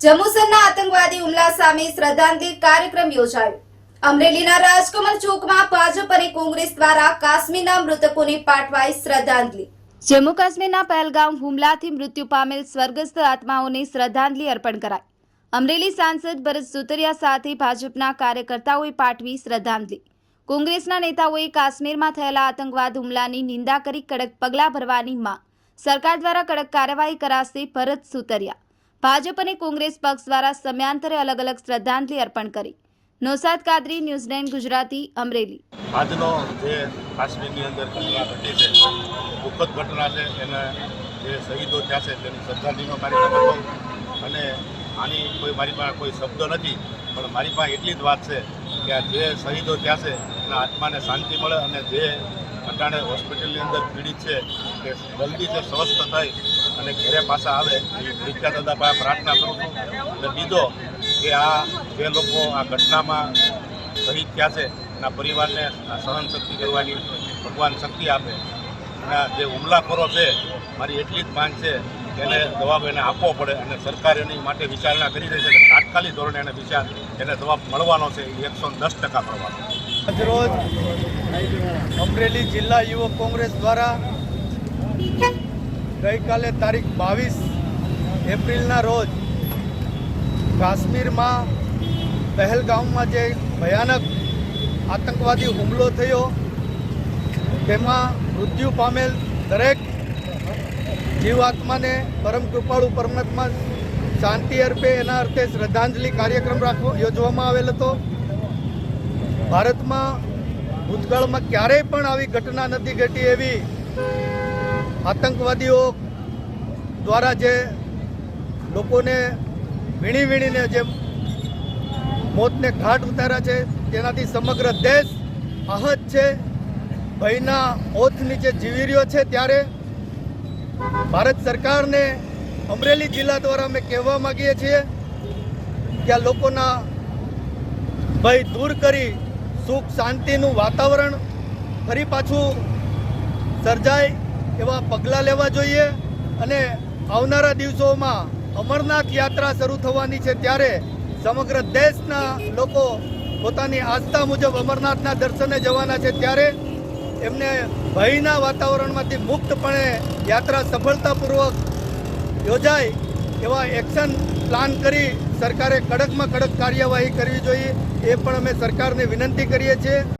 જંબુસરના આતંકવાદી હુમલા સામે શ્રદ્ધાંજલિ કાર્યક્રમ યોજાયો. અમરેલીના રાજકમલ ચોકમાં ભાજપ અને કોંગ્રેસ દ્વારા કાશ્મીરના મૃતકોને પાઠવાઈ શ્રદ્ધાંજલિ. જમ્મુ કાશ્મીરના પહેલગામ હુમલાથી મૃત્યુ પામેલ સ્વર્ગસ્થ આત્માઓને શ્રદ્ધાંજલિ અર્પણ કરાઈ. અમરેલી સાંસદ ભરત સુતરિયા સાથે ભાજપના કાર્યકર્તાઓએ પાઠવી શ્રદ્ધાંજલિ. કોંગ્રેસના નેતાઓએ કાશ્મીરમાં થયેલા આતંકવાદ હુમલાની નિંદા કરી કડક પગલાં ભરવાની માંગ. સરકાર દ્વારા કડક કાર્યવાહી કરાશે ભરત સુતરિયા. ભાજપ અને કોંગ્રેસ પક્ષ દ્વારા સમયાંતરે અલગ અલગ શ્રદ્ધાંજલિ અર્પણ કરી. Naushad Kadri New Zealand Gujarati, Amreli. આજનો જે કાશ્મીરની અંદર ઘટના ઘટી છે, દુઃખદ ઘટના છે, એને જે શહીદો થયા છે, તેની શ્રદ્ધાંજલિનો કાર્યક્રમ હતો. અને આની કોઈ મારી પાસે કોઈ શબ્દ નથી, પણ મારી પાસે એટલી જ વાત છે કે આ જે શહીદો થયા છે, એના આત્માને શાંતિ મળે અને જે અટાણે હોસ્પિટલની અંદર પીડિત છે, તે જે સ્વસ્થ થાય અને ઘરે પાછા આવે. એવી ભીખ્યા દાદા પાસે પ્રાર્થના કરું છું. અને બીજો કે આ જે લોકો આ ઘટનામાં શહીદ થયા છે, એના પરિવારને આ સહન શક્તિ કરવાની ભગવાન શક્તિ આપે. અને જે હુમલાખોરો છે, મારી એટલી જ માંગ છે કે એને જવાબ એને આપવો પડે અને સરકાર એની માટે વિચારણા કરી રહી છે કે તાત્કાલિક ધોરણે એને વિચાર, એને જવાબ મળવાનો છે એકસો દસ ટકા મળવાનો આજરોજ અમરેલી જિલ્લા યુવક કોંગ્રેસ દ્વારા ગઈકાલે તારીખ બાવીસ એપ્રિલના રોજ કાશ્મીરમાં પહેલગામમાં જે ભયાનક આતંકવાદી હુમલો થયો, તેમાં મૃત્યુ પામેલ દરેક જીવાત્માને પરમ કૃપાળુ પરમાત્મા શાંતિ અર્પે, એના અર્થે શ્રદ્ધાંજલિ કાર્યક્રમ રાખવો, યોજવામાં આવેલ હતો. ભારતમાં ભૂતકાળમાં ક્યારેય પણ આવી ઘટના નથી ઘટી એવી આતંકવાદીઓ દ્વારા જે લોકોને વીણી વીણીને જે મોતને ઘાટ ઉતાર્યા છે, તેનાથી સમગ્ર દેશ આહત છે, ભયના ઓથ નીચે જીવી રહ્યો છે. ત્યારે ભારત સરકારને અમરેલી જિલ્લા દ્વારા અમે કહેવા માગીએ છીએ કે આ લોકોના ભય દૂર કરી સુખ શાંતિનું વાતાવરણ ફરી પાછું સર્જાય એવા પગલાં લેવા જોઈએ અને આવનારા દિવસોમાં અમરનાથ યાત્રા શરૂ થવાની છે ત્યારે સમગ્ર દેશના લોકો પોતાની આસ્થા મુજબ અમરનાથના દર્શને જવાના છે ત્યારે એમને ભયના વાતાવરણમાંથી મુક્તપણે યાત્રા સફળતાપૂર્વક યોજાય એવા એક્શન પ્લાન કરી સરકારે કડકમાં કડક કાર્યવાહી કરવી જોઈએ એ પણ અમે સરકારને વિનંતી કરીએ છીએ.